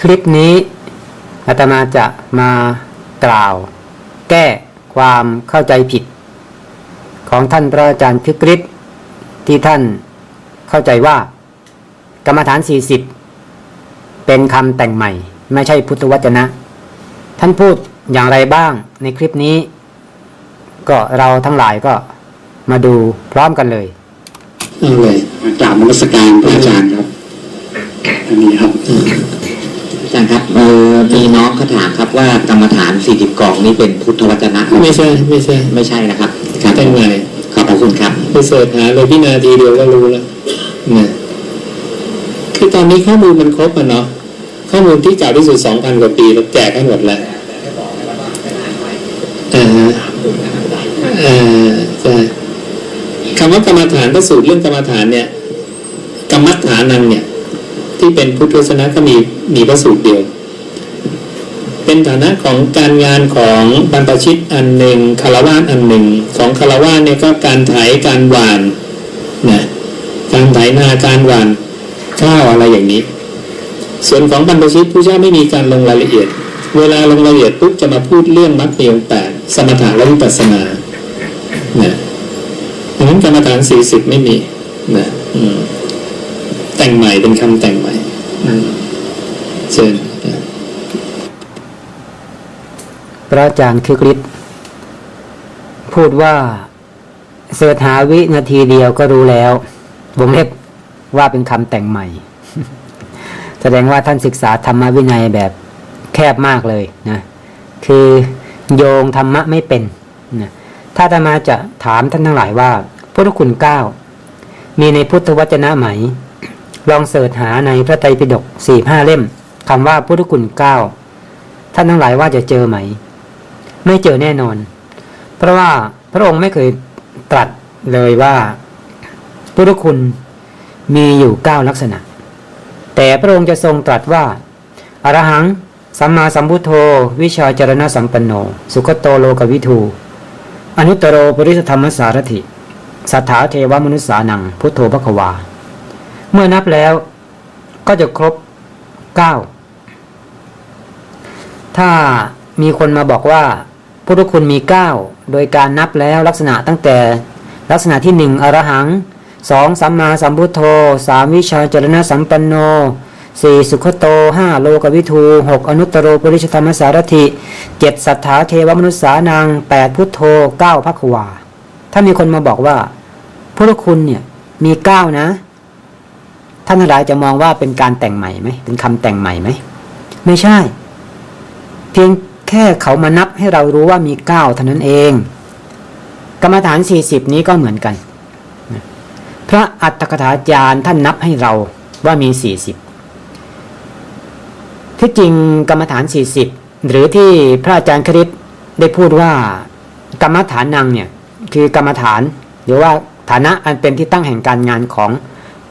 คลิปนี้อาตมาจะมากล่าว แก้ความเข้าใจผิด ของท่านพระอาจารย์คึกฤทธิ์ที่ท่านเข้าใจว่า กรรมฐาน 40 เป็นคำแต่งใหม่ ไม่ใช่พุทธวจนะ ท่านพูดอย่างไรบ้างในคลิปนี้ ก็เราทั้งหลายก็มาดูพร้อมกันเลยเอาเลยกราบนมัสการพระอาจารย์ครับอันนี้ครับ อาจารย์ครับเออมีน้องเขาถามครับว่ากรรมฐาน40กองนี้เป็นพุทธวจนะไหมไม่ใช่ไม่ใช่ไม่ใช่นะครับครับแต่งใหม่ขอบพระคุณครับไปเสิร์ชหาเลยวินาทีเดียวก็รู้แล้วนะคือตอนนี้ข้อมูลมันครบอะเนาะข้อมูลที่เก่าที่สุดสองพันกว่าปีเราแจกให้หมดแล้วอ่าฮะอ่าใช่คำว่ากรรมฐานพระสูตรเรื่องกรรมฐานเนี่ยกรรมฐานังเนี่ย ที่เป็นพุทธวจนะก็มีมีพระสูตรเดียว เป็นฐานะของการงานของบรรพชิตอันหนึ่งคารวะอันหนึ่ง ของคารวะเนี่ยก็การไถการหวานนะการไถนาการหวานข้าวอะไรอย่างนี้ ส่วนของบรรพชิตผู้เจ้าไม่มีการลงรายละเอียด เวลาลงรายละเอียดปุ๊บจะมาพูดเรื่องมรรคมีองแปดสมถะและวิปัสสนานะดังนั้นกรรมฐานสี่สิบไม่มีนะอืม แต่งใหม่เป็นคำแต่งใหม่เชิญพระอาจารย์คึกฤทธิ์พูดว่าเสิร์ชหาวินาทีเดียวก็รู้แล้ววงเล็บว่าเป็นคำแต่งใหม่ แสดงว่าท่านศึกษาธรรมวินัยแบบแคบมากเลยนะคือโยงธรรมะไม่เป็นนะถ้าธรรมาจะถามท่านทั้งหลายว่าพุทธคุณเก้ามีในพุทธวจนะไหม ลองเสิร์ชหาในพระไตรปิฎกสี่ห้าเล่มคำว่าพุทธคุณเก้าท่านทั้งหลายว่าจะเจอไหม ไม่เจอแน่นอน เพราะว่าพระองค์ไม่เคยตรัสเลยว่า พุทธคุณมีอยู่เก้าลักษณะ แต่พระองค์จะทรงตรัสว่าอรหัง สัมมาสัมพุทโธ วิชาจารณสัมปันโน สุขโตโลกวิทูอนุตโรปริสธรรมสารถิ สัทธาเทวมนุษสานัง พุทโธพระควา เมื่อนับแล้วก็จะครบเก้าถ้ามีคนมาบอกว่าพุทธคุณมีเก้าโดยการนับแล้วลักษณะตั้งแต่ลักษณะที่หนึ่งอรหังสองสัมมาสัมพุทโธสามวิชาจรณะสัมปันโนสี่สุขโตห้าโลกวิทูหกอนุตตรโรปริชธรรมสารถิเจ็ดสัทธาเทวมนุษสานังแปดพุทโธเก้าพักวา ถ้ามีคนมาบอกว่าพุทธคุณเนี่ยมีเก้านะ ท่านทั้งหลายจะมองว่าเป็นการแต่งใหม่ไหมเป็นคำแต่งใหม่ไหมไม่ใช่ เพียงแค่เขามานับให้เรารู้ว่ามีเก้าเท่านั้นเอง กรรมฐานสี่สิบนี้ก็เหมือนกัน พระอัตถกถาจารย์ท่านนับให้เราว่ามีสี่สิบที่จริงกรรมฐานสี่สิบหรือที่พระอาจารย์คริสได้พูดว่า กรรมฐานนังเนี่ยคือกรรมฐาน หรือว่าฐานะอันเป็นที่ตั้งแห่งการงานของ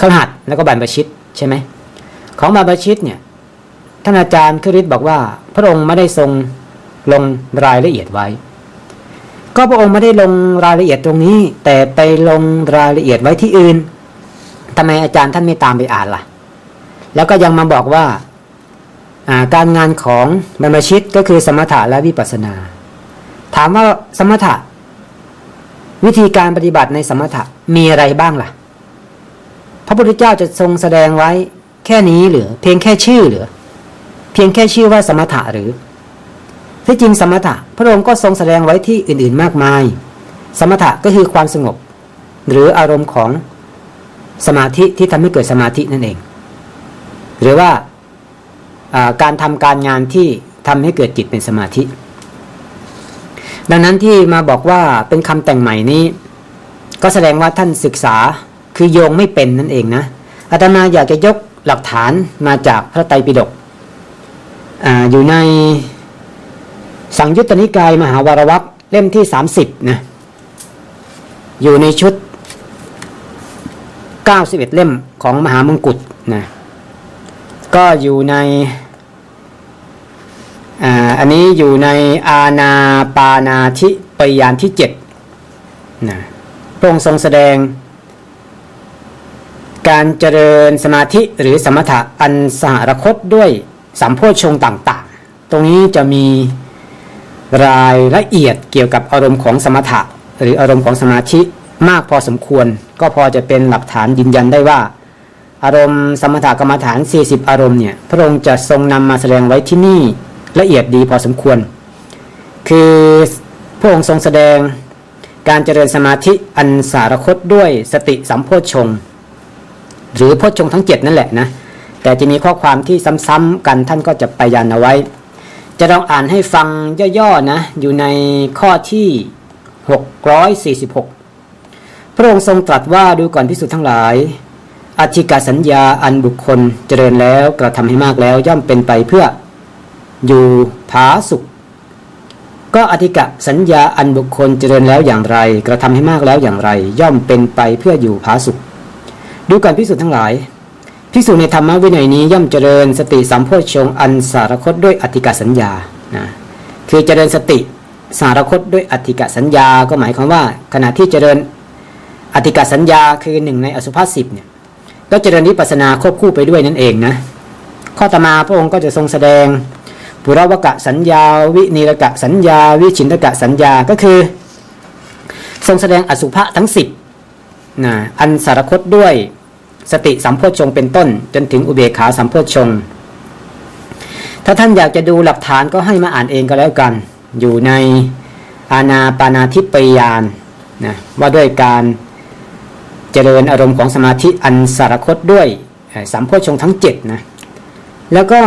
ขหัสแล้วก็บรรพชิตใช่ไหมของบรรพชิตเนี่ยท่านอาจารย์คริสบอกว่า พระองค์ไม่ได้ทรงลงรายละเอียดไว้ ก็พระองค์ไม่ได้ลงรายละเอียดตรงนี้ แต่ไปลงรายละเอียดไว้ที่อื่นทำไมอาจารย์ท่านไม่ตามไปอ่านล่ะ แล้วก็ยังมาบอกว่าการงานของบรรพชิตก็คือสมถะและวิปัสสนา ถามว่าสมถะ วิธีการปฏิบัติในสมถะมีอะไรบ้างล่ะ พระพุทธเจ้าจะทรงแสดงไว้แค่นี้หรือ เพียงแค่ชื่อหรือ เพียงแค่ชื่อว่าสมถะหรือ ที่จริงสมถะ พระองค์ก็ทรงแสดงไว้ที่อื่น ๆ มากมาย สมถะก็คือความสงบ หรืออารมณ์ของสมาธิที่ทำให้เกิดสมาธินั่นเอง หรือว่าการทำการงานที่ทำให้เกิดจิตเป็นสมาธิ ดังนั้นที่มาบอกว่าเป็นคำแต่งใหม่นี้ ก็แสดงว่าท่านศึกษา คือโยงไม่เป็นนั่นเองนะอาตมาอยากจะยกหลักฐานมาจากพระไตรปิฎกออยู่ในสังยุตตนิกายมหาวารวักเล่มที่30นะอยู่ในชุด91เล่มของมหามงกุฎนะก็อยู่ในอันนี้อยู่ในอาณาปานาธิปยานที่7นะพระองค์ทรงแสดง การเจริญสมาธิหรือสมถะอันสหรคตด้วยสัมโพชฌงต่างๆ ตรงนี้จะมีรายละเอียดเกี่ยวกับอารมณ์ของสมถะ หรืออารมณ์ของสมาธิมากพอสมควร ก็พอจะเป็นหลักฐานยืนยันได้ว่า อารมณ์สมถกรรมฐาน 40 อารมณ์เนี่ยพระองค์จะทรงนำมาแสดงไว้ที่นี่ละเอียดดีพอสมควร คือพระองค์ทรงแสดงการเจริญสมาธิอันสารคตด้วยสติสัมโพชฌงค์ หรือโพชงทั้ง 7 นั่นแหละนะ แต่จะมีข้อความที่ซ้ำๆกันท่านก็จะไปยันเอาไว้ จะลองอ่านให้ฟังย่อๆนะ อยู่ในข้อที่ 646 พระองค์ทรงตรัสว่าดูก่อนพิสุทธ์ทั้งหลายอธิกาสัญญาอันบุคคลเจริญแล้วกระทำให้มากแล้วย่อมเป็นไปเพื่ออยู่ผาสุข ก็อธิกะสัญญาอันบุคคลเจริญแล้วอย่างไร กระทำให้มากแล้วอย่างไร ย่อมเป็นไปเพื่ออยู่ผาสุข ดูก่อนพิสุทธ์ทั้งหลายภิกษุในธรรมวินัยนี้ย่อมเจริญสติสัมโพชฌงค์อันสารคตด้วยอธิกาสัญญานะคือเจริญสติสารคตด้วยอธิกาสัญญา ก็หมายความว่า ขณะที่เจริญอธิกาสัญญาคือหนึ่งในอสุภาษิตเนี่ยก็เจริญวิปัสนาควบคู่ไปด้วยนั่นเองนะข้อต่อมาพระองค์ก็จะทรงแสดงปุรวกะสัญญา วินิรกะสัญญา วิชินตกะสัญญาก็คือ ทรงแสดงอสุภะทั้งสิบนะอันสารคตด้วย สติสัมโพชฌงค์เป็นต้น จนถึงอุเบกขาสัมโพชฌงค์ถ้าท่านอยากจะดูหลักฐานก็ให้มาอ่านเองก็แล้วกัน อยู่ในอาณาปานาทิปยานนะว่าด้วยการเจริญอารมณ์ของสมาธิอันสารคตด้วยสัมโพชฌงค์ทั้งเจ็ดนะแล้วก็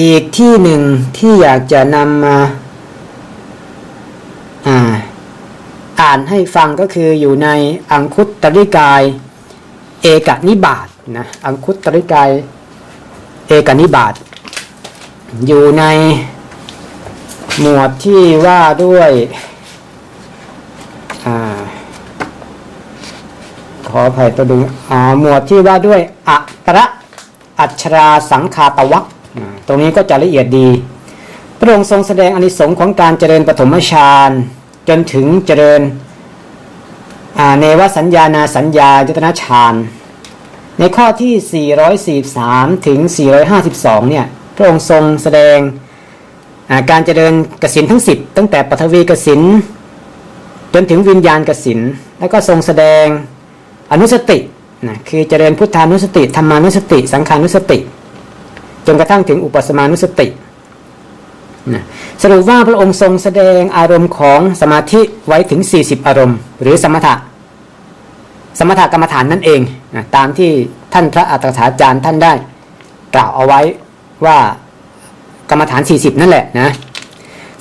อีกที่หนึ่งที่อยากจะนำมาอ่าอ่านให้ฟังก็คืออยู่ในอังคุตตริกาย เอกนิบาตนะอังคุตตริกายเอกนิบาตอยู่ในหมวดที่ว่าด้วยอขออภัยตัวดึงอ๋อหมวดที่ว่าด้วยอัตระอัชราสังคาตวัคอ่าตรงนี้ก็จะละเอียดดี พระองค์ทรงแสดงอนิสงส์ของการเจริญปฐมฌานจนถึงเจริญ เนวสัญญานาสัญญายตนะฌานในข้อที่ 443 ถึง 452 เนี่ย พระองค์ทรงแสดงการเจริญกสินทั้ง 10 ตั้งแต่ปฐวีกสินจนถึงวิญญาณกสินแล้วก็ทรงแสดงอนุสตินะคือเจริญพุทธานุสติธรรมานุสติ สังขานุสติ จนกระทั่งถึงอุปสมานุสติ นะสรุปว่าพระองค์ทรงแสดงอารมณ์ของสมาธิไว้ถึง 40 อารมณ์ หรือสมถะ สมถะกรรมฐานนั่นเองนะตามที่ท่านพระอัตถกถาจารย์ท่านได้ กล่าวเอาไว้ว่ากรรมฐาน 40 นั่นแหละนะ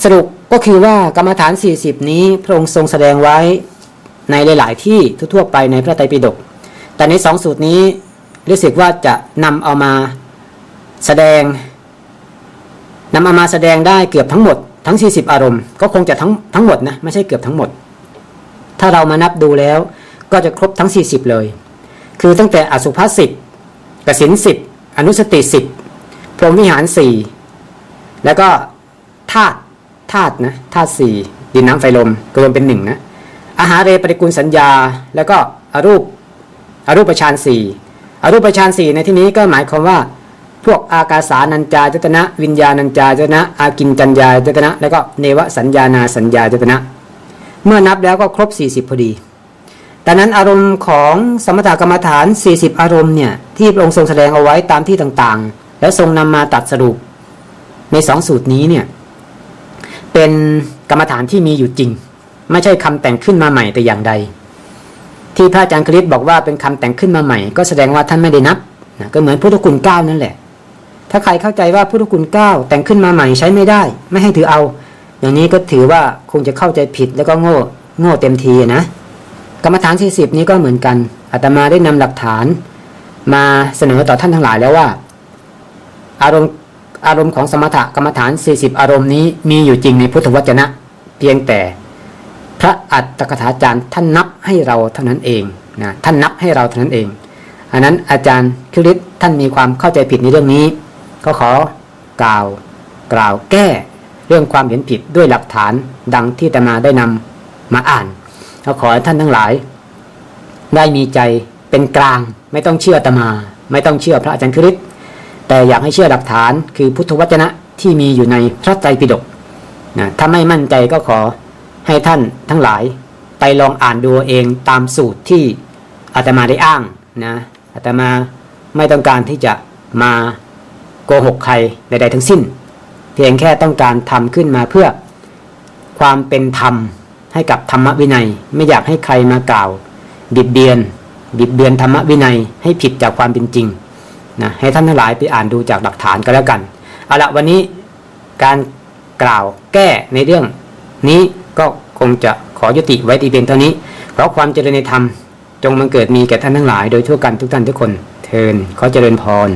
สรุปก็คือว่ากรรมฐาน 40 นี้พระองค์ทรงแสดงไว้ในหลาย ๆ ที่ทั่วๆไปในพระไตรปิฎกแต่ในสองสูตรนี้รู้สึกว่าจะนำเอามาแสดง นำเอามาแสดงได้เกือบทั้งหมดทั้ง 40 อารมณ์ ก็คงจะทั้งทั้งหมดนะไม่ใช่เกือบทั้งหมด ถ้าเรามานับดูแล้วก็จะครบทั้ง 40 เลย คือตั้งแต่อสุภาษิตกสินสิบอนุสติสิบพรหมวิหารสี่แล้วก็ธาตุธาตุนะธาตุสี่ดินน้ำไฟลมก็รวมเป็นหนึ่งนะอาหารเรปฏิกูลสัญญา แล้วก็อรูปอรูปฌานสี่อรูปฌานสี่ในที่นี้ก็หมายความว่า พวกอากาสานัญจายตนะ วิญญาณัญจายตนะ อากินจัญญายตนะ แล้วก็เนวสัญญานาสัญญายตนะ เมื่อนับแล้วก็ครบ 40 พอดีแต่นั้นอารมณ์ของสมถกรรมฐาน 40 อารมณ์เนี่ยที่พระองค์ทรงแสดงเอาไว้ตามที่ต่างๆ แล้วทรงนำมาตัดสรุปในสองสูตรนี้เนี่ยเป็นกรรมฐานที่มีอยู่จริง ไม่ใช่คำแต่งขึ้นมาใหม่แต่อย่างใด ที่พระอาจารย์คริสบอกว่าเป็นคำแต่งขึ้นมาใหม่ ก็แสดงว่าท่านไม่ได้นับนะก็เหมือนพุทธคุณเก้านั่นแหละ ถ้าใครเข้าใจว่าพุทธคุณเก้าแต่งขึ้นมาใหม่ใช้ไม่ได้ ไม่ให้ถือเอา อย่างนี้ก็ถือว่าคงจะเข้าใจผิดแล้วก็โง่โง่เต็มทีนะ กรรมฐาน 40 นี้ก็เหมือนกันอาตมาได้นำหลักฐาน มาเสนอต่อท่านทั้งหลายแล้วว่า อารมณ์อารมณ์ของสมถกรรมฐาน 40 อารมณ์นี้มีอยู่จริงในพุทธวจนะ เพียงแต่พระอัตถกถาจารย์ท่านนับให้เราเท่านั้นเองนะท่านนับให้เราเท่านั้นเองอันนั้นอาจารย์คิริตท่านมีความเข้าใจผิดในเรื่องนี้ ก็ขอกล่าวกล่าวแก้เรื่องความเห็นผิดด้วยหลักฐานดังที่ตมาได้นำมาอ่านก็ขอให้ท่านทั้งหลาย ได้มีใจเป็นกลาง ไม่ต้องเชื่อตมา ไม่ต้องเชื่อพระอาจารย์คริสตแต่อยากให้เชื่อหลักฐานคือพุทธวจนะที่มีอยู่ในพระไตรปิฎกนะถ้าไม่มั่นใจก็ขอให้ท่านทั้งหลายไปลองอ่านดูเองตามสูตรที่อาตมาได้อ้างนะอาตมาไม่ต้องการที่จะมา กหกใครใดๆทั้งสิ้น เพียงแค่ต้องการทำขึ้นมาเพื่อความเป็นธรรมให้กับธรรมวินัย ไม่อยากให้ใครมากล่าว บิดเบียน บิดเบือนธรรมวินัยให้ผิดจากความเป็นจริงนะให้ท่านทั้งหลายไปอ่านดูจากหลักฐานก็แล้วกันเอาละวันนี้การกล่าวแก้ในเรื่องนี้ก็คงจะขอยุติไว้ที่เพียงเท่านี้ เพราะความเจริญในธรรม จงมังเกิดมีแก่ท่านทั้งหลายโดยทั่วกันทุกท่านทุกคน เทินขอเจริญพร